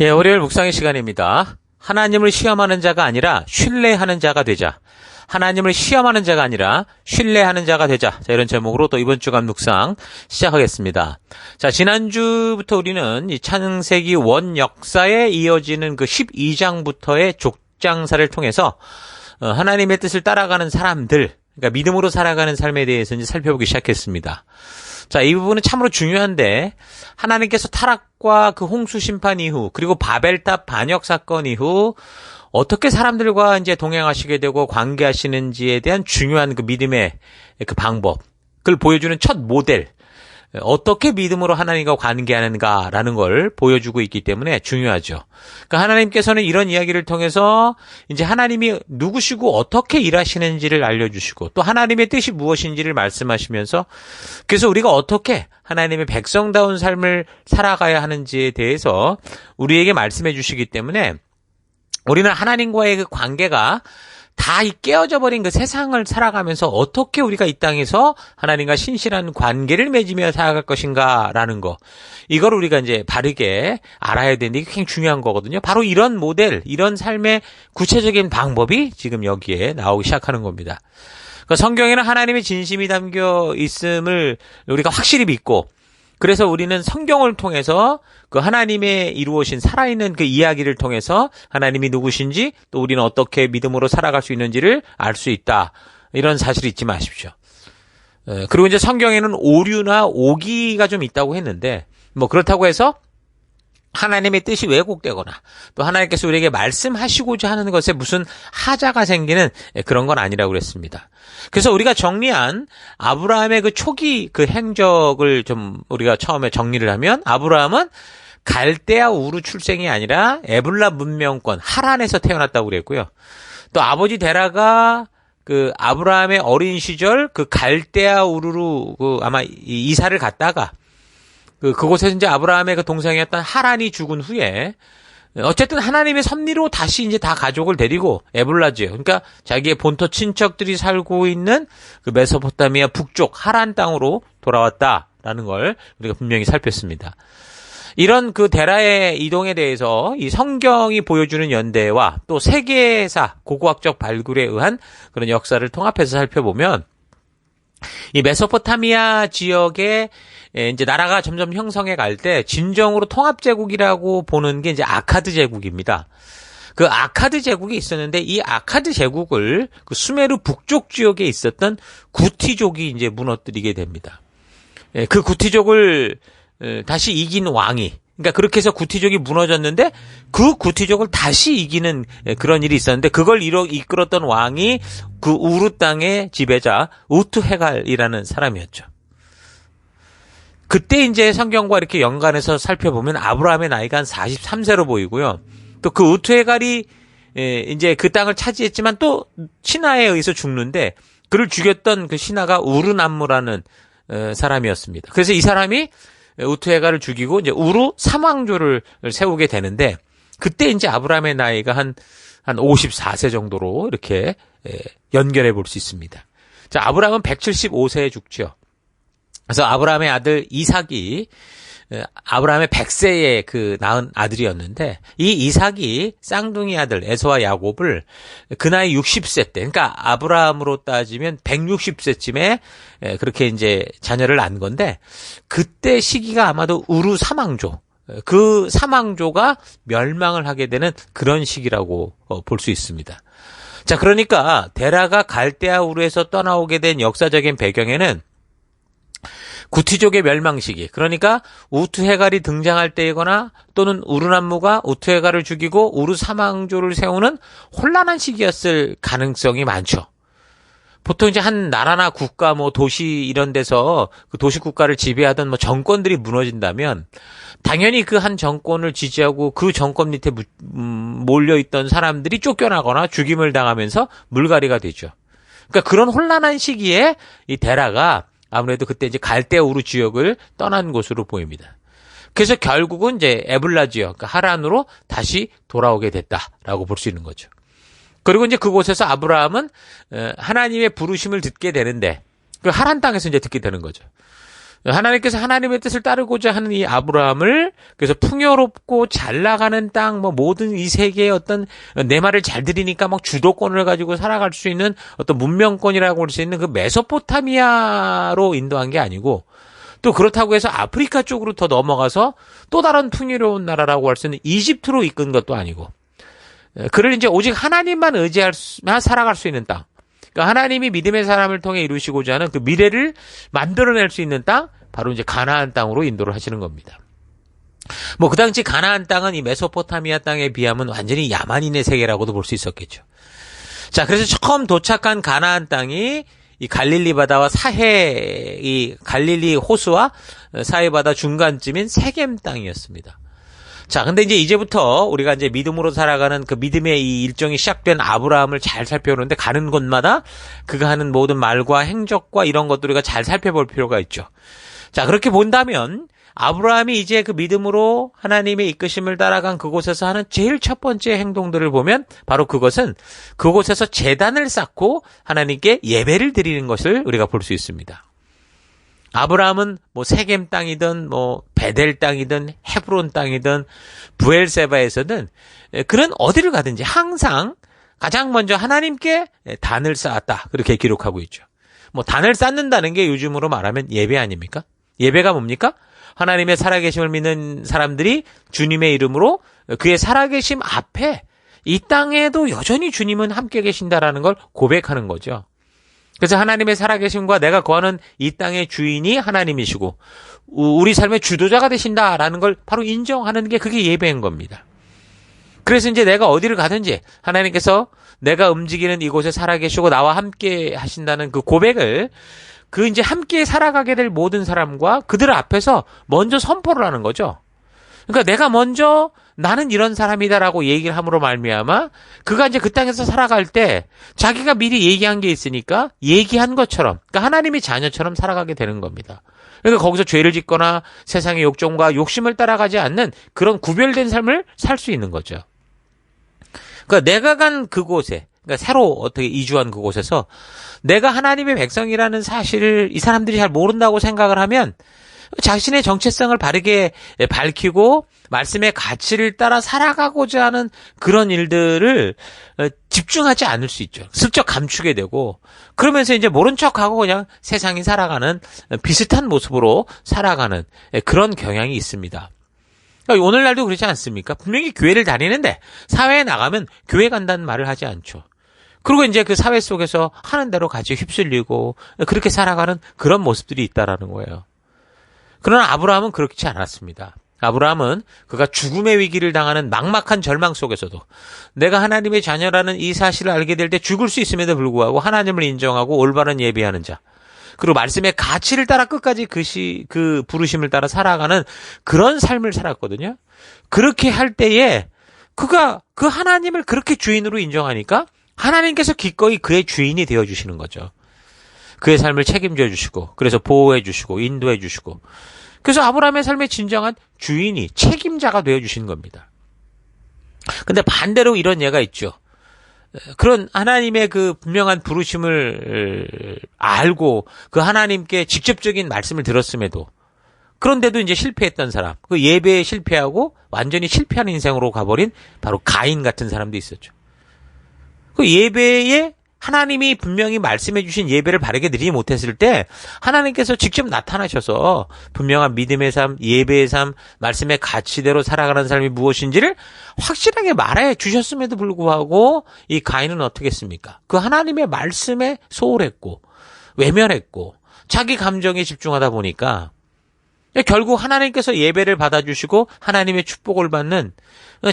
예, 월요일 묵상의 시간입니다. 하나님을 시험하는 자가 아니라 신뢰하는 자가 되자. 하나님을 시험하는 자가 아니라 신뢰하는 자가 되자. 자, 이런 제목으로 또 이번 주간 묵상 시작하겠습니다. 자, 지난주부터 우리는 이 창세기 원 역사에 이어지는 그 12장부터의 족장사를 통해서 어, 하나님의 뜻을 따라가는 사람들, 그러니까 믿음으로 살아가는 삶에 대해서 이제 살펴보기 시작했습니다. 자, 이 부분은 참으로 중요한데 하나님께서 타락과 그 홍수 심판 이후 그리고 바벨탑 반역 사건 이후 어떻게 사람들과 이제 동행하시게 되고 관계하시는지에 대한 중요한 그 믿음의 그 방법, 그걸 보여주는 첫 모델, 어떻게 믿음으로 하나님과 관계하는가라는 걸 보여주고 있기 때문에 중요하죠. 그러니까 하나님께서는 이런 이야기를 통해서 이제 하나님이 누구시고 어떻게 일하시는지를 알려주시고 또 하나님의 뜻이 무엇인지를 말씀하시면서 그래서 우리가 어떻게 하나님의 백성다운 삶을 살아가야 하는지에 대해서 우리에게 말씀해 주시기 때문에 우리는 하나님과의 그 관계가 다 깨어져 버린 그 세상을 살아가면서 어떻게 우리가 이 땅에서 하나님과 신실한 관계를 맺으며 살아갈 것인가라는 거. 이걸 우리가 이제 바르게 알아야 되는데 이게 굉장히 중요한 거거든요. 바로 이런 모델, 이런 삶의 구체적인 방법이 지금 여기에 나오기 시작하는 겁니다. 그러니까 성경에는 하나님의 진심이 담겨 있음을 우리가 확실히 믿고 그래서 우리는 성경을 통해서 그 하나님의 이루어진 살아있는 그 이야기를 통해서 하나님이 누구신지 또 우리는 어떻게 믿음으로 살아갈 수 있는지를 알 수 있다. 이런 사실을 잊지 마십시오. 그리고 이제 성경에는 오류나 오기가 좀 있다고 했는데 뭐 그렇다고 해서 하나님의 뜻이 왜곡되거나 또 하나님께서 우리에게 말씀하시고자 하는 것에 무슨 하자가 생기는 그런 건 아니라고 그랬습니다. 그래서 우리가 정리한 아브라함의 그 초기 그 행적을 좀 우리가 처음에 정리를 하면 아브라함은 갈대아 우르 출생이 아니라 에블라 문명권 하란에서 태어났다고 그랬고요. 또 아버지 데라가 그 아브라함의 어린 시절 그 갈대아 우르로 그 아마 이사를 갔다가 그 그곳에서 이제 아브라함의 그 동생이었던 하란이 죽은 후에 어쨌든 하나님의 섭리로 다시 이제 다 가족을 데리고 에블라지요. 그러니까 자기의 본토 친척들이 살고 있는 그 메소포타미아 북쪽 하란 땅으로 돌아왔다라는 걸 우리가 분명히 살폈습니다. 이런 그 데라의 이동에 대해서 이 성경이 보여주는 연대와 또 세계사 고고학적 발굴에 의한 그런 역사를 통합해서 살펴보면 이 메소포타미아 지역 에 이제 나라가 점점 형성해 갈 때 진정으로 통합 제국이라고 보는 게 이제 아카드 제국입니다. 그 아카드 제국이 있었는데 이 아카드 제국을 그 수메르 북쪽 지역에 있었던 구티족이 이제 무너뜨리게 됩니다. 그 구티족을 다시 이긴 왕이 그러니까 그렇게 해서 구티족이 무너졌는데 그 구티족을 다시 이기는 그런 일이 있었는데 그걸 이끌었던 왕이 그 우르 땅의 지배자 우투 헤갈이라는 사람이었죠. 그때 이제 성경과 이렇게 연관해서 살펴보면 아브라함의 나이가 한 43세로 보이고요. 또 그 우투 헤갈이 이제 그 땅을 차지했지만 또 신하에 의해서 죽는데 그를 죽였던 그 신하가 우르남무라는 사람이었습니다. 그래서 이 사람이 우투헤가를 죽이고 이제 우루 삼왕조를 세우게 되는데 그때 이제 아브라함의 나이가 한, 한 54세 정도로 이렇게 연결해 볼 수 있습니다. 자, 아브라함은 175세에 죽죠. 그래서 아브라함의 아들 이삭이 아브라함의 100세의 그 낳은 아들이었는데 이 이삭이 쌍둥이 아들 에서와 야곱을 그 나이 60세 때 그러니까 아브라함으로 따지면 160세쯤에 그렇게 이제 자녀를 낳은 건데 그때 시기가 아마도 우루 사망조 그 사망조가 멸망을 하게 되는 그런 시기라고 어, 볼수 있습니다. 자, 그러니까 데라가 갈대아 우르에서 떠나오게 된 역사적인 배경에는 구티족의 멸망 시기. 그러니까 우투해갈이 등장할 때이거나 또는 우르남무가 우투해갈을 죽이고 우르 사망조를 세우는 혼란한 시기였을 가능성이 많죠. 보통 이제 한 나라나 국가 뭐 도시 이런 데서 그 도시 국가를 지배하던 뭐 정권들이 무너진다면 당연히 그 한 정권을 지지하고 그 정권 밑에 음, 몰려 있던 사람들이 쫓겨나거나 죽임을 당하면서 물갈이가 되죠. 그러니까 그런 혼란한 시기에 이 데라가 아무래도 그때 이제 갈대우르 지역을 떠난 곳으로 보입니다. 그래서 결국은 이제 에블라 지역, 그러니까 하란으로 다시 돌아오게 됐다라고 볼 수 있는 거죠. 그리고 이제 그곳에서 아브라함은 어, 하나님의 부르심을 듣게 되는데 그 하란 땅에서 이제 듣게 되는 거죠. 하나님께서 하나님의 뜻을 따르고자 하는 이 아브라함을 그래서 풍요롭고 잘 나가는 땅, 뭐 모든 이 세계의 어떤 내 말을 잘 들으니까 막 주도권을 가지고 살아갈 수 있는 어떤 문명권이라고 할 수 있는 그 메소포타미아로 인도한 게 아니고 또 그렇다고 해서 아프리카 쪽으로 더 넘어가서 또 다른 풍요로운 나라라고 할 수 있는 이집트로 이끈 것도 아니고 그를 이제 오직 하나님만 의지할만 살아갈 수 있는 땅. 그러니까 하나님이 믿음의 사람을 통해 이루시고자 하는 그 미래를 만들어낼 수 있는 땅, 바로 이제 가나안 땅으로 인도를 하시는 겁니다. 뭐 그 당시 가나안 땅은 이 메소포타미아 땅에 비하면 완전히 야만인의 세계라고도 볼 수 있었겠죠. 자, 그래서 처음 도착한 가나안 땅이 이 갈릴리 바다와 사해 이 갈릴리 호수와 사해 바다 중간쯤인 세겜 땅이었습니다. 자, 근데 이제 이제부터 우리가 이제 믿음으로 살아가는 그 믿음의 이 일정이 시작된 아브라함을 잘 살펴보는데 가는 곳마다 그가 하는 모든 말과 행적과 이런 것들을 우리가 잘 살펴볼 필요가 있죠. 자, 그렇게 본다면 아브라함이 이제 그 믿음으로 하나님의 이끄심을 따라간 그곳에서 하는 제일 첫 번째 행동들을 보면 바로 그것은 그곳에서 재단을 쌓고 하나님께 예배를 드리는 것을 우리가 볼 수 있습니다. 아브라함은 뭐 세겜 땅이든 뭐 베델 땅이든 헤브론 땅이든 부엘세바에서든 그는 어디를 가든지 항상 가장 먼저 하나님께 단을 쌓았다. 그렇게 기록하고 있죠. 뭐 단을 쌓는다는 게 요즘으로 말하면 예배 아닙니까? 예배가 뭡니까? 하나님의 살아계심을 믿는 사람들이 주님의 이름으로 그의 살아계심 앞에 이 땅에도 여전히 주님은 함께 계신다라는 걸 고백하는 거죠. 그래서 하나님의 살아계심과 내가 거하는 이 땅의 주인이 하나님이시고 우리 삶의 주도자가 되신다라는 걸 바로 인정하는 게 그게 예배인 겁니다. 그래서 이제 내가 어디를 가든지 하나님께서 내가 움직이는 이곳에 살아계시고 나와 함께 하신다는 그 고백을 그 이제 함께 살아가게 될 모든 사람과 그들 앞에서 먼저 선포를 하는 거죠. 그러니까 내가 먼저 나는 이런 사람이다라고 얘기를 함으로 말미암아 그가 이제 그 땅에서 살아갈 때 자기가 미리 얘기한 게 있으니까 얘기한 것처럼 그러니까 하나님의 자녀처럼 살아가게 되는 겁니다. 그러니까 거기서 죄를 짓거나 세상의 욕정과 욕심을 따라가지 않는 그런 구별된 삶을 살 수 있는 거죠. 그러니까 내가 간 그곳에 그러니까 새로 어떻게 이주한 그곳에서 내가 하나님의 백성이라는 사실을 이 사람들이 잘 모른다고 생각을 하면 자신의 정체성을 바르게 밝히고 말씀의 가치를 따라 살아가고자 하는 그런 일들을 어, 집중하지 않을 수 있죠. 슬쩍 감추게 되고 그러면서 이제 모른 척하고 그냥 세상이 살아가는 비슷한 모습으로 살아가는 그런 경향이 있습니다. 그러니까 오늘날도 그렇지 않습니까? 분명히 교회를 다니는데 사회에 나가면 교회 간다는 말을 하지 않죠. 그리고 이제 그 사회 속에서 하는 대로 같이 휩쓸리고 그렇게 살아가는 그런 모습들이 있다라는 거예요. 그러나 아브라함은 그렇지 않았습니다. 아브라함은 그가 죽음의 위기를 당하는 막막한 절망 속에서도 내가 하나님의 자녀라는 이 사실을 알게 될 때 죽을 수 있음에도 불구하고 하나님을 인정하고 올바른 예배하는 자. 그리고 말씀의 가치를 따라 끝까지 그 시, 그 부르심을 따라 살아가는 그런 삶을 살았거든요. 그렇게 할 때에 그가 그 하나님을 그렇게 주인으로 인정하니까 하나님께서 기꺼이 그의 주인이 되어 주시는 거죠. 그의 삶을 책임져 주시고 그래서 보호해 주시고 인도해 주시고 그래서 아브라함의 삶의 진정한 주인이 책임자가 되어 주신 겁니다. 근데 반대로 이런 예가 있죠. 그런 하나님의 그 분명한 부르심을 알고 그 하나님께 직접적인 말씀을 들었음에도 그런데도 이제 실패했던 사람, 그 예배에 실패하고 완전히 실패한 인생으로 가버린 바로 가인 같은 사람도 있었죠. 그 예배에 하나님이 분명히 말씀해 주신 예배를 바르게 드리지 못했을 때 하나님께서 직접 나타나셔서 분명한 믿음의 삶, 예배의 삶, 말씀의 가치대로 살아가는 삶이 무엇인지를 확실하게 말해 주셨음에도 불구하고 이 가인은 어떻게 했습니까? 그 하나님의 말씀에 소홀했고 외면했고 자기 감정에 집중하다 보니까 결국 하나님께서 예배를 받아주시고 하나님의 축복을 받는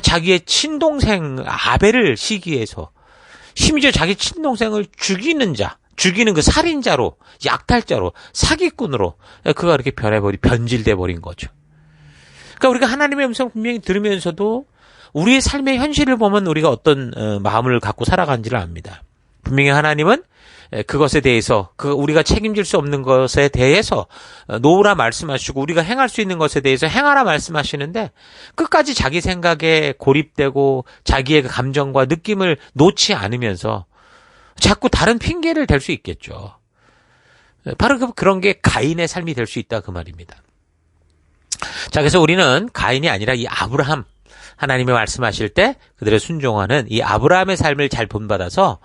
자기의 친동생 아벨을 시기해서 심지어 자기 친동생을 죽이는 자, 죽이는 그 살인자로, 약탈자로, 사기꾼으로 그가 이렇게 변해버리, 변질돼 버린 거죠. 그러니까 우리가 하나님의 음성 분명히 들으면서도 우리의 삶의 현실을 보면 우리가 어떤 어, 마음을 갖고 살아간지를 압니다. 분명히 하나님은 그것에 대해서 그 우리가 책임질 수 없는 것에 대해서 어, 놓으라 말씀하시고 우리가 행할 수 있는 것에 대해서 행하라 말씀하시는데 끝까지 자기 생각에 고립되고 자기의 그 감정과 느낌을 놓지 않으면서 자꾸 다른 핑계를 댈 수 있겠죠. 바로 그- 그런 게 가인의 삶이 될 수 있다 그 말입니다. 자, 그래서 우리는 가인이 아니라 이 아브라함 하나님의 말씀하실 때 그들의 순종하는 이 아브라함의 삶을 잘 본받아서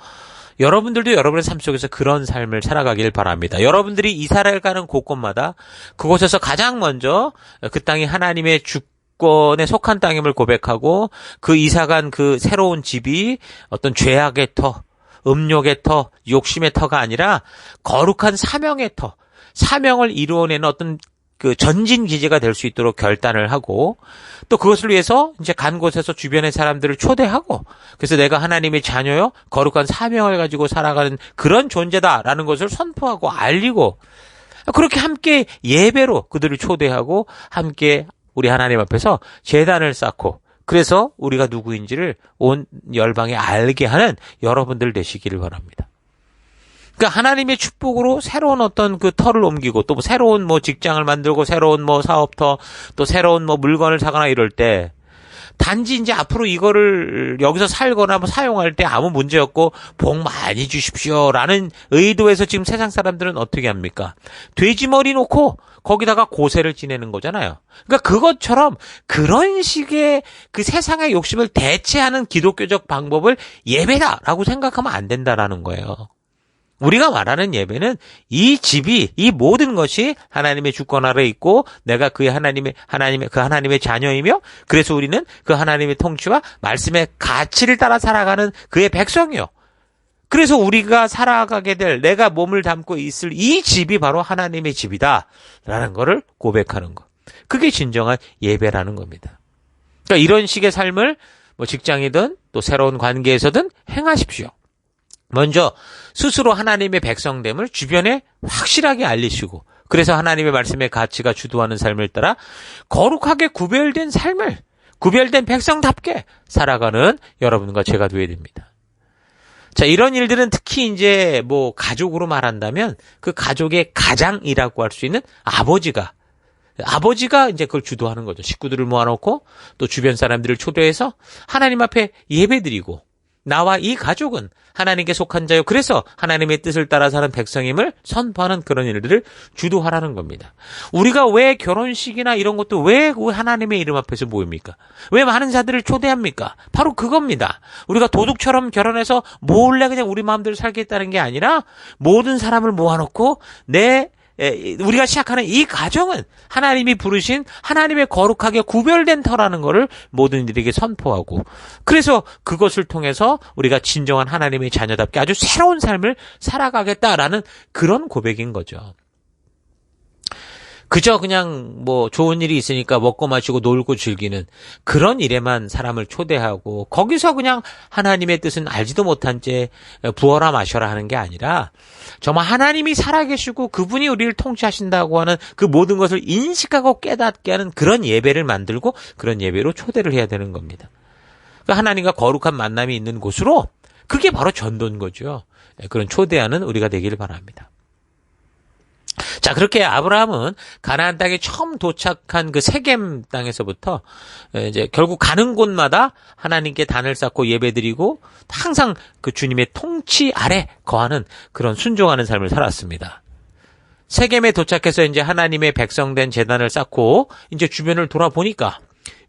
여러분들도 여러분의 삶 속에서 그런 삶을 살아가길 바랍니다. 여러분들이 이스라엘 가는 곳곳마다 그곳에서 가장 먼저 그 땅이 하나님의 주 권에 속한 땅임을 고백하고 그 이사간 그 새로운 집이 어떤 죄악의 터, 음욕의 터, 욕심의 터가 아니라 거룩한 사명의 터, 사명을 이루어내는 어떤 그 전진 기지가 될 수 있도록 결단을 하고 또 그것을 위해서 이제 간 곳에서 주변의 사람들을 초대하고 그래서 내가 하나님의 자녀요 거룩한 사명을 가지고 살아가는 그런 존재다라는 것을 선포하고 알리고 그렇게 함께 예배로 그들을 초대하고 함께 우리 하나님 앞에서 재단을 쌓고 그래서 우리가 누구인지를 온 열방에 알게 하는 여러분들 되시기를 바랍니다. 그러니까 하나님의 축복으로 새로운 어떤 그 터를 옮기고 또 뭐 새로운 뭐 직장을 만들고 새로운 뭐 사업터 또 새로운 뭐 물건을 사거나 이럴 때 단지 이제 앞으로 이거를 여기서 살거나 뭐 사용할 때 아무 문제 없고 복 많이 주십시오라는 의도에서 지금 세상 사람들은 어떻게 합니까? 돼지 머리 놓고 거기다가 고세를 지내는 거잖아요. 그러니까 그것처럼 그런 식의 그 세상의 욕심을 대체하는 기독교적 방법을 예배다라고 생각하면 안 된다라는 거예요. 우리가 말하는 예배는 이 집이 이 모든 것이 하나님의 주권 아래 있고 내가 그의 하나님의 하나님의 그 하나님의 자녀이며 그래서 우리는 그 하나님의 통치와 말씀의 가치를 따라 살아가는 그의 백성이요. 그래서 우리가 살아가게 될 내가 몸을 담고 있을 이 집이 바로 하나님의 집이다라는 것을 고백하는 것. 그게 진정한 예배라는 겁니다. 그러니까 이런 식의 삶을 뭐 직장이든 또 새로운 관계에서든 행하십시오. 먼저 스스로 하나님의 백성됨을 주변에 확실하게 알리시고 그래서 하나님의 말씀의 가치가 주도하는 삶을 따라 거룩하게 구별된 삶을 구별된 백성답게 살아가는 여러분과 제가 되어야 됩니다. 자, 이런 일들은 특히 이제 뭐 가족으로 말한다면 그 가족의 가장이라고 할 수 있는 아버지가 아버지가 이제 그걸 주도하는 거죠. 식구들을 모아놓고 또 주변 사람들을 초대해서 하나님 앞에 예배드리고 나와 이 가족은 하나님께 속한 자요. 그래서 하나님의 뜻을 따라 사는 백성임을 선포하는 그런 일들을 주도하라는 겁니다. 우리가 왜 결혼식이나 이런 것도 왜 하나님의 이름 앞에서 모입니까? 왜 많은 자들을 초대합니까? 바로 그겁니다. 우리가 도둑처럼 결혼해서 몰래 그냥 우리 마음대로 살겠다는 게 아니라 모든 사람을 모아놓고 내 에, 우리가 시작하는 이 가정은 하나님이 부르신 하나님의 거룩하게 구별된 터라는 것을 모든 이들에게 선포하고 그래서 그것을 통해서 우리가 진정한 하나님의 자녀답게 아주 새로운 삶을 살아가겠다라는 그런 고백인 거죠. 그저 그냥 뭐 좋은 일이 있으니까 먹고 마시고 놀고 즐기는 그런 일에만 사람을 초대하고 거기서 그냥 하나님의 뜻은 알지도 못한 채 부어라 마셔라 하는 게 아니라 정말 하나님이 살아계시고 그분이 우리를 통치하신다고 하는 그 모든 것을 인식하고 깨닫게 하는 그런 예배를 만들고 그런 예배로 초대를 해야 되는 겁니다. 그러니까 하나님과 거룩한 만남이 있는 곳으로 그게 바로 전도인 거죠. 그런 초대하는 우리가 되기를 바랍니다. 자, 그렇게 아브라함은 가나안 땅에 처음 도착한 그 세겜 땅에서부터 이제 결국 가는 곳마다 하나님께 단을 쌓고 예배드리고 항상 그 주님의 통치 아래 거하는 그런 순종하는 삶을 살았습니다. 세겜에 도착해서 이제 하나님의 백성된 재단을 쌓고 이제 주변을 돌아보니까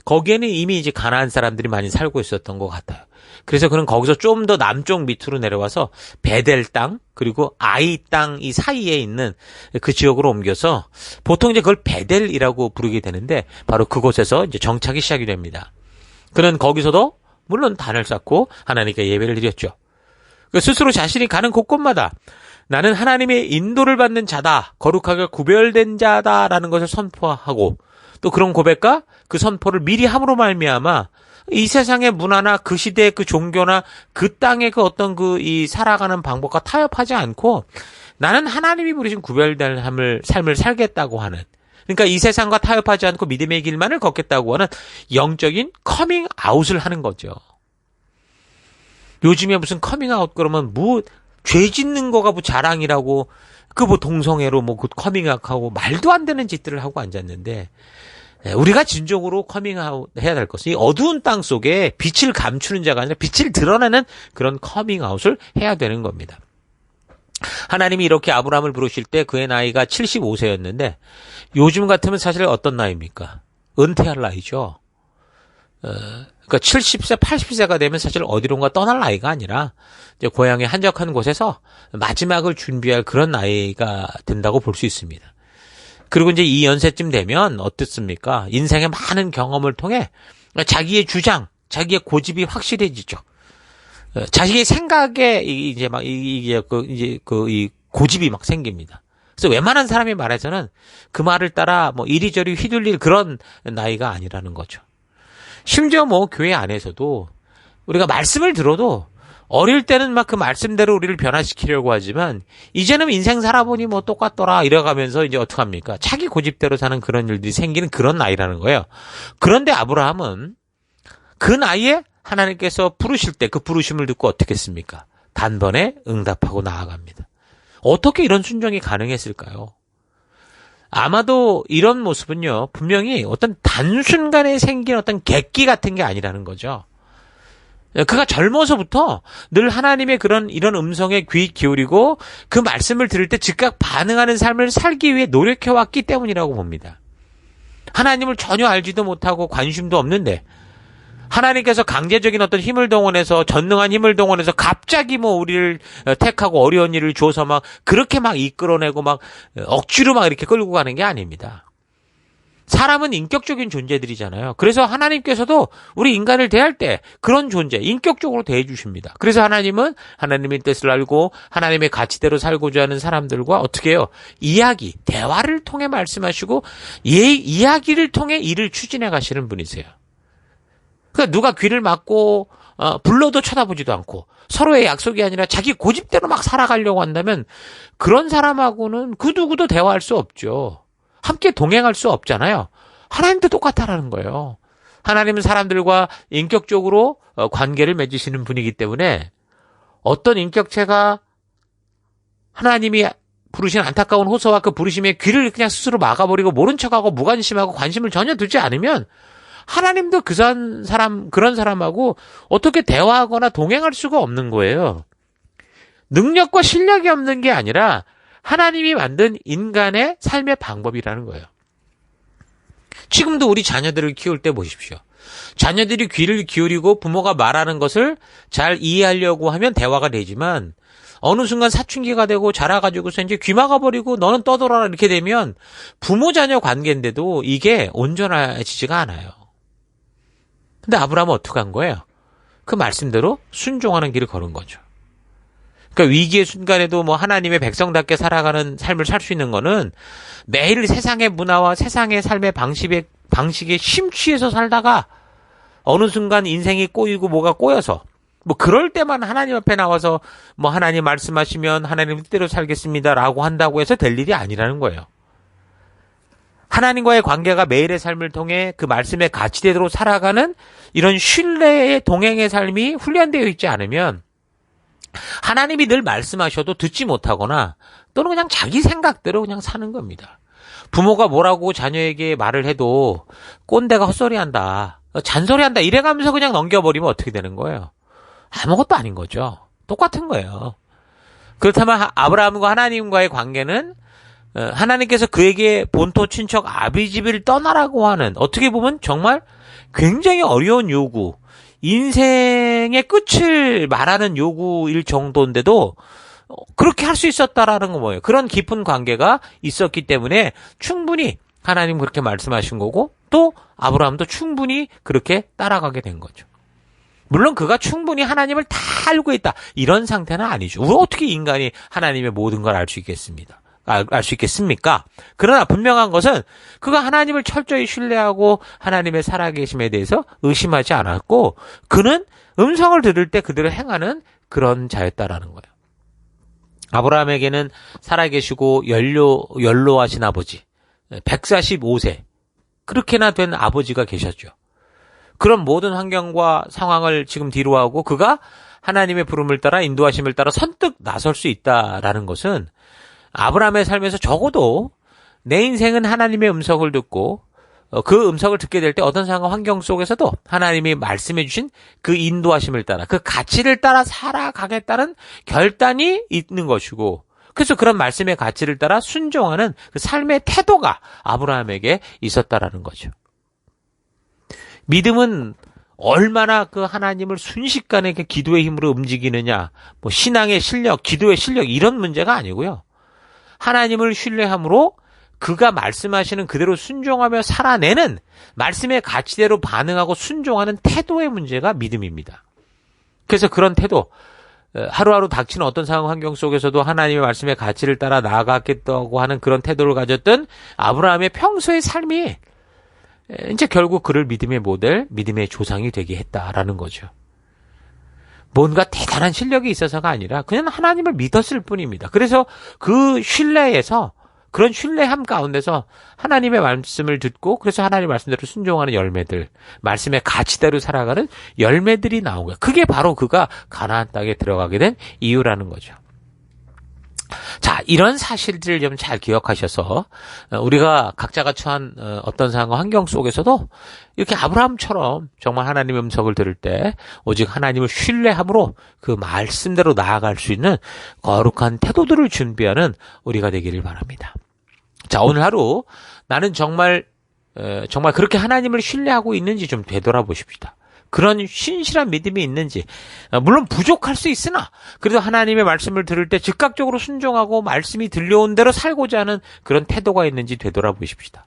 거기에는 이미 이제 가나안 사람들이 많이 살고 있었던 것 같아요. 그래서 그는 거기서 좀 더 남쪽 밑으로 내려와서 베델 땅 그리고 아이 땅 이 사이에 있는 그 지역으로 옮겨서 보통 이제 그걸 베델이라고 부르게 되는데 바로 그곳에서 이제 정착이 시작이 됩니다. 그는 거기서도 물론 단을 쌓고 하나님께 예배를 드렸죠. 그 스스로 자신이 가는 곳곳마다 나는 하나님의 인도를 받는 자다, 거룩하게 구별된 자다라는 것을 선포하고 또 그런 고백과 그 선포를 미리 함으로 말미암아 이 세상의 문화나 그 시대의 그 종교나 그 땅의 그 어떤 그 이 살아가는 방법과 타협하지 않고 나는 하나님이 부르신 구별된 삶을, 삶을 살겠다고 하는 그러니까 이 세상과 타협하지 않고 믿음의 길만을 걷겠다고 하는 영적인 커밍 아웃을 하는 거죠. 요즘에 무슨 커밍 아웃 그러면 뭐 죄 짓는 거가 뭐 자랑이라고 그 뭐 동성애로 뭐 그 커밍 아웃하고 말도 안 되는 짓들을 하고 앉았는데 예, 우리가 진정으로 커밍아웃 해야 될 것은 이 어두운 땅 속에 빛을 감추는 자가 아니라 빛을 드러내는 그런 커밍아웃을 해야 되는 겁니다. 하나님이 이렇게 아브라함을 부르실 때 그의 나이가 75세였는데 요즘 같으면 사실 어떤 나이입니까? 은퇴할 나이죠. 어, 그러니까 70세, 80세가 되면 사실 어디론가 떠날 나이가 아니라 이제 고향의 한적한 곳에서 마지막을 준비할 그런 나이가 된다고 볼 수 있습니다. 그리고 이제 이 연세쯤 되면 어떻습니까? 인생의 많은 경험을 통해 자기의 주장, 자기의 고집이 확실해지죠. 어, 자기의 생각에 이제 막 이게 그 이제 그 이 고집이 막 생깁니다. 그래서 웬만한 사람이 말해서는 그 말을 따라 뭐 이리저리 휘둘릴 그런 나이가 아니라는 거죠. 심지어 뭐 교회 안에서도 우리가 말씀을 들어도 어릴 때는 막 그 말씀대로 우리를 변화시키려고 하지만 이제는 인생 살아보니 뭐 똑같더라 이래가면서 이제 어떡합니까? 자기 고집대로 사는 그런 일들이 생기는 그런 나이라는 거예요. 그런데 아브라함은 그 나이에 하나님께서 부르실 때 그 부르심을 듣고 어떻게 했습니까? 단번에 응답하고 나아갑니다. 어떻게 이런 순종이 가능했을까요? 아마도 이런 모습은요, 분명히 어떤 단순간에 생긴 어떤 객기 같은 게 아니라는 거죠. 그가 젊어서부터 늘 하나님의 그런 이런 음성에 귀 기울이고 그 말씀을 들을 때 즉각 반응하는 삶을 살기 위해 노력해 왔기 때문이라고 봅니다. 하나님을 전혀 알지도 못하고 관심도 없는데 하나님께서 강제적인 어떤 힘을 동원해서 전능한 힘을 동원해서 갑자기 뭐 우리를 택하고 어려운 일을 줘서 막 그렇게 막 이끌어내고 막 억지로 막 이렇게 끌고 가는 게 아닙니다. 사람은 인격적인 존재들이잖아요. 그래서 하나님께서도 우리 인간을 대할 때 그런 존재, 인격적으로 대해 주십니다. 그래서 하나님은 하나님의 뜻을 알고 하나님의 가치대로 살고자 하는 사람들과 어떻게 해요? 이야기, 대화를 통해 말씀하시고 예, 이야기를 통해 일을 추진해 가시는 분이세요. 그러니까 누가 귀를 막고 어, 불러도 쳐다보지도 않고 서로의 약속이 아니라 자기 고집대로 막 살아가려고 한다면 그런 사람하고는 그 누구도 대화할 수 없죠. 함께 동행할 수 없잖아요. 하나님도 똑같다라는 거예요. 하나님은 사람들과 인격적으로 어, 관계를 맺으시는 분이기 때문에 어떤 인격체가 하나님이 부르신 안타까운 호소와 그 부르심의 귀를 그냥 스스로 막아버리고 모른 척하고 무관심하고 관심을 전혀 두지 않으면 하나님도 그 사람, 그런 사람하고 어떻게 대화하거나 동행할 수가 없는 거예요. 능력과 실력이 없는 게 아니라 하나님이 만든 인간의 삶의 방법이라는 거예요. 지금도 우리 자녀들을 키울 때 보십시오. 자녀들이 귀를 기울이고 부모가 말하는 것을 잘 이해하려고 하면 대화가 되지만 어느 순간 사춘기가 되고 자라가지고서 이제 귀 막아버리고 너는 떠돌아라 이렇게 되면 부모 자녀 관계인데도 이게 온전해지지가 않아요. 근데 아브라함은 어떻게 한 거예요? 그 말씀대로 순종하는 길을 걸은 거죠. 그러니까 위기의 순간에도 뭐 하나님의 백성답게 살아가는 삶을 살 수 있는 거는 매일 세상의 문화와 세상의 삶의 방식에, 방식에 심취해서 살다가 어느 순간 인생이 꼬이고 뭐가 꼬여서 뭐 그럴 때만 하나님 앞에 나와서 뭐 하나님 말씀하시면 하나님 뜻대로 살겠습니다라고 한다고 해서 될 일이 아니라는 거예요. 하나님과의 관계가 매일의 삶을 통해 그 말씀의 가치대로 살아가는 이런 신뢰의 동행의 삶이 훈련되어 있지 않으면 하나님이 늘 말씀하셔도 듣지 못하거나 또는 그냥 자기 생각대로 그냥 사는 겁니다. 부모가 뭐라고 자녀에게 말을 해도 꼰대가 헛소리한다. 잔소리한다. 이래가면서 그냥 넘겨버리면 어떻게 되는 거예요? 아무것도 아닌 거죠. 똑같은 거예요. 그렇다면 아브라함과 하나님과의 관계는 어, 하나님께서 그에게 본토 친척 아비집을 떠나라고 하는 어떻게 보면 정말 굉장히 어려운 요구, 인생의 끝을 말하는 요구일 정도인데도 그렇게 할 수 있었다라는 거 뭐예요? 그런 깊은 관계가 있었기 때문에 충분히 하나님 그렇게 말씀하신 거고 또 아브라함도 충분히 그렇게 따라가게 된 거죠. 물론 그가 충분히 하나님을 다 알고 있다. 이런 상태는 아니죠. 우리 어떻게 인간이 하나님의 모든 걸 알 수 있겠습니다. 알 수 있겠습니까? 그러나 분명한 것은 그가 하나님을 철저히 신뢰하고 하나님의 살아계심에 대해서 의심하지 않았고 그는 음성을 들을 때 그들을 행하는 그런 자였다라는 거예요. 아브라함에게는 살아계시고 연료, 연로하신 아버지, 145세, 그렇게나 된 아버지가 계셨죠. 그런 모든 환경과 상황을 지금 뒤로 하고 그가 하나님의 부름을 따라 인도하심을 따라 선뜻 나설 수 있다라는 것은 아브라함의 삶에서 적어도 내 인생은 하나님의 음성을 듣고 어, 그 음성을 듣게 될 때 어떤 상황 환경 속에서도 하나님이 말씀해 주신 그 인도하심을 따라 그 가치를 따라 살아가겠다는 결단이 있는 것이고 그래서 그런 말씀의 가치를 따라 순종하는 그 삶의 태도가 아브라함에게 있었다라는 거죠. 믿음은 얼마나 그 하나님을 순식간에 그 기도의 힘으로 움직이느냐, 뭐 신앙의 실력, 기도의 실력 이런 문제가 아니고요. 하나님을 신뢰함으로 그가 말씀하시는 그대로 순종하며 살아내는 말씀의 가치대로 반응하고 순종하는 태도의 문제가 믿음입니다. 그래서 그런 태도, 하루하루 닥치는 어떤 상황 환경 속에서도 하나님의 말씀의 가치를 따라 나아가겠다고 하는 그런 태도를 가졌던 아브라함의 평소의 삶이 이제 결국 그를 믿음의 모델, 믿음의 조상이 되게 했다라는 거죠. 뭔가 대단한 실력이 있어서가 아니라 그냥 하나님을 믿었을 뿐입니다. 그래서 그 신뢰에서 그런 신뢰함 가운데서 하나님의 말씀을 듣고 그래서 하나님의 말씀대로 순종하는 열매들, 말씀의 가치대로 살아가는 열매들이 나온 거예요. 그게 바로 그가 가나안 땅에 들어가게 된 이유라는 거죠. 자, 이런 사실들을 좀 잘 기억하셔서 어, 우리가 각자가 처한 어, 어떤 상황 환경 속에서도 이렇게 아브라함처럼 정말 하나님의 음성을 들을 때 오직 하나님을 신뢰함으로 그 말씀대로 나아갈 수 있는 거룩한 태도들을 준비하는 우리가 되기를 바랍니다. 자, 오늘 하루 나는 정말 정말 그렇게 하나님을 신뢰하고 있는지 좀 되돌아보십시다. 그런 신실한 믿음이 있는지 어, 물론 부족할 수 있으나 그래도 하나님의 말씀을 들을 때 즉각적으로 순종하고 말씀이 들려온 대로 살고자 하는 그런 태도가 있는지 되돌아보십시다.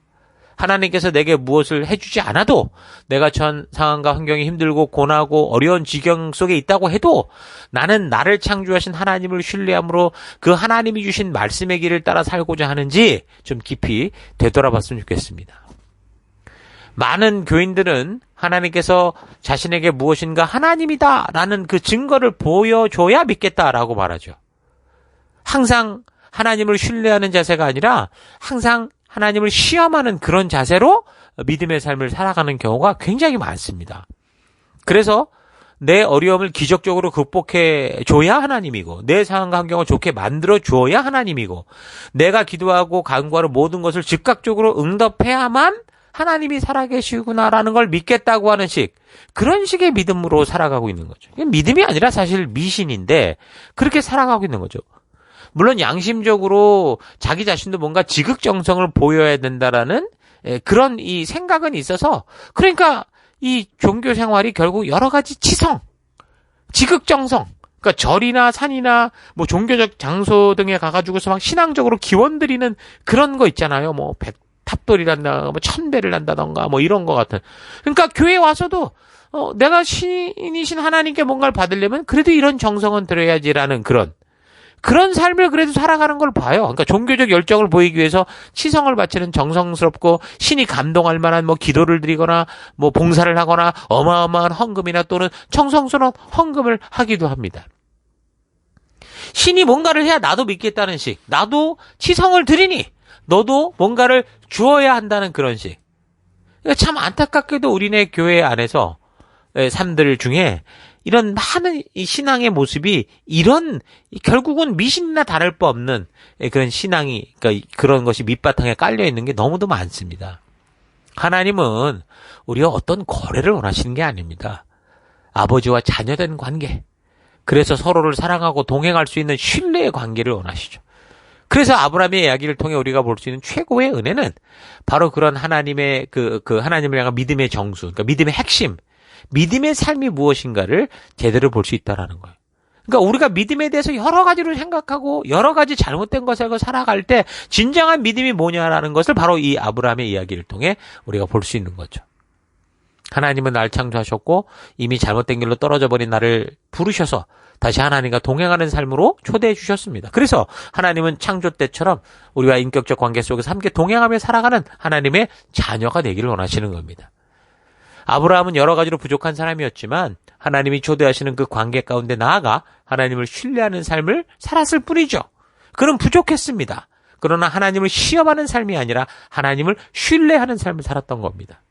하나님께서 내게 무엇을 해주지 않아도 내가 전 상황과 환경이 힘들고 고나고 어려운 지경 속에 있다고 해도 나는 나를 창조하신 하나님을 신뢰함으로 그 하나님이 주신 말씀의 길을 따라 살고자 하는지 좀 깊이 되돌아봤으면 좋겠습니다. 많은 교인들은 하나님께서 자신에게 무엇인가 하나님이다 라는 그 증거를 보여줘야 믿겠다라고 말하죠. 항상 하나님을 신뢰하는 자세가 아니라 항상 하나님을 시험하는 그런 자세로 믿음의 삶을 살아가는 경우가 굉장히 많습니다. 그래서 내 어려움을 기적적으로 극복해 줘야 하나님이고 내 상황과 환경을 좋게 만들어 주어야 하나님이고 내가 기도하고 간구하는 모든 것을 즉각적으로 응답해야만 하나님이 살아계시구나라는 걸 믿겠다고 하는 식, 그런 식의 믿음으로 살아가고 있는 거죠. 믿음이 아니라 사실 미신인데, 그렇게 살아가고 있는 거죠. 물론 양심적으로 자기 자신도 뭔가 지극정성을 보여야 된다라는 예, 그런 이 생각은 있어서, 그러니까 이 종교 생활이 결국 여러 가지 치성, 지극정성, 그러니까 절이나 산이나 뭐 종교적 장소 등에 가가지고서 막 신앙적으로 기원 드리는 그런 거 있잖아요. 뭐 백, 탑돌이란다, 뭐 천배를 한다던가, 뭐 이런 거 같은. 그러니까 교회 와서도 어, 내가 신이신 하나님께 뭔가를 받으려면 그래도 이런 정성은 들어야지라는 그런 그런 삶을 그래도 살아가는 걸 봐요. 그러니까 종교적 열정을 보이기 위해서 치성을 바치는 정성스럽고 신이 감동할 만한 뭐 기도를 드리거나 뭐 봉사를 하거나 어마어마한 헌금이나 또는 청성스러운 헌금을 하기도 합니다. 신이 뭔가를 해야 나도 믿겠다는 식, 나도 치성을 드리니 너도 뭔가를 주어야 한다는 그런 식. 그러니까 참 안타깝게도 우리네 교회 안에서 삶들 중에 이런 많은 신앙의 모습이 이런 결국은 미신이나 다를 바 없는 그런 신앙이 그러니까 그런 것이 밑바탕에 깔려 있는 게 너무도 많습니다. 하나님은 우리가 어떤 거래를 원하시는 게 아닙니다. 아버지와 자녀된 관계. 그래서 서로를 사랑하고 동행할 수 있는 신뢰의 관계를 원하시죠. 그래서 아브라함의 이야기를 통해 우리가 볼 수 있는 최고의 은혜는 바로 그런 하나님의 그, 그 하나님을 향한 믿음의 정수, 그러니까 믿음의 핵심, 믿음의 삶이 무엇인가를 제대로 볼 수 있다라는 거예요. 그러니까 우리가 믿음에 대해서 여러 가지로 생각하고 여러 가지 잘못된 것을 살아갈 때 진정한 믿음이 뭐냐라는 것을 바로 이 아브라함의 이야기를 통해 우리가 볼 수 있는 거죠. 하나님은 날 창조하셨고 이미 잘못된 길로 떨어져 버린 나를 부르셔서 다시 하나님과 동행하는 삶으로 초대해 주셨습니다. 그래서 하나님은 창조 때처럼 우리와 인격적 관계 속에서 함께 동행하며 살아가는 하나님의 자녀가 되기를 원하시는 겁니다. 아브라함은 여러 가지로 부족한 사람이었지만 하나님이 초대하시는 그 관계 가운데 나아가 하나님을 신뢰하는 삶을 살았을 뿐이죠. 그는 부족했습니다. 그러나 하나님을 시험하는 삶이 아니라 하나님을 신뢰하는 삶을 살았던 겁니다.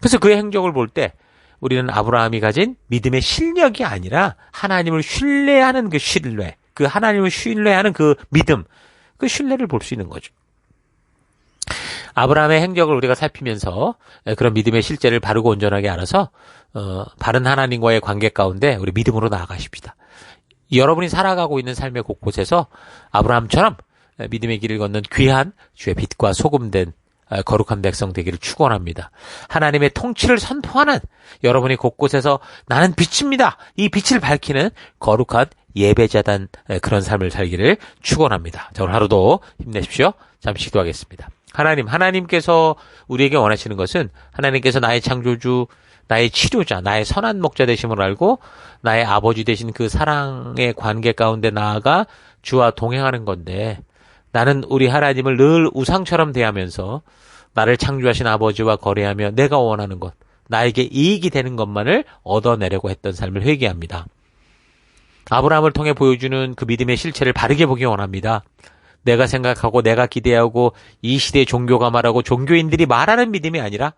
그래서 그의 행적을 볼 때 우리는 아브라함이 가진 믿음의 실력이 아니라 하나님을 신뢰하는 그 신뢰, 그 하나님을 신뢰하는 그 믿음, 그 신뢰를 볼 수 있는 거죠. 아브라함의 행적을 우리가 살피면서 그런 믿음의 실제를 바르고 온전하게 알아서 어, 바른 하나님과의 관계 가운데 우리 믿음으로 나아가십시다. 여러분이 살아가고 있는 삶의 곳곳에서 아브라함처럼 믿음의 길을 걷는 귀한 주의 빛과 소금된 거룩한 백성 되기를 축원합니다. 하나님의 통치를 선포하는 여러분이 곳곳에서 나는 빛입니다. 이 빛을 밝히는 거룩한 예배자단 그런 삶을 살기를 축원합니다. 자, 오늘 하루도 힘내십시오. 잠시 기도하겠습니다. 하나님, 하나님께서 우리에게 원하시는 것은 하나님께서 나의 창조주, 나의 치료자, 나의 선한 목자 되심을 알고 나의 아버지 되신 그 사랑의 관계 가운데 나아가 주와 동행하는 건데 나는 우리 하나님을 늘 우상처럼 대하면서 나를 창조하신 아버지와 거래하며 내가 원하는 것, 나에게 이익이 되는 것만을 얻어내려고 했던 삶을 회개합니다. 아브라함을 통해 보여주는 그 믿음의 실체를 바르게 보기 원합니다. 내가 생각하고 내가 기대하고 이 시대의 종교가 말하고 종교인들이 말하는 믿음이 아니라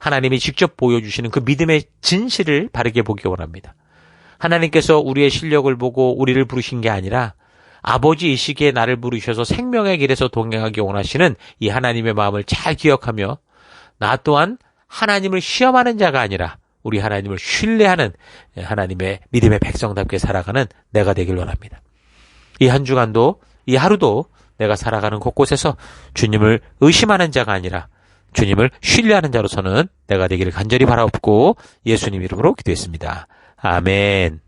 하나님이 직접 보여주시는 그 믿음의 진실을 바르게 보기 원합니다. 하나님께서 우리의 실력을 보고 우리를 부르신 게 아니라 아버지 이 시기에 나를 부르셔서 생명의 길에서 동행하기 원하시는 이 하나님의 마음을 잘 기억하며 나 또한 하나님을 시험하는 자가 아니라 우리 하나님을 신뢰하는 하나님의 믿음의 백성답게 살아가는 내가 되길 원합니다. 이 한 주간도 이 하루도 내가 살아가는 곳곳에서 주님을 의심하는 자가 아니라 주님을 신뢰하는 자로서는 내가 되기를 간절히 바라옵고 예수님 이름으로 기도했습니다. 아멘.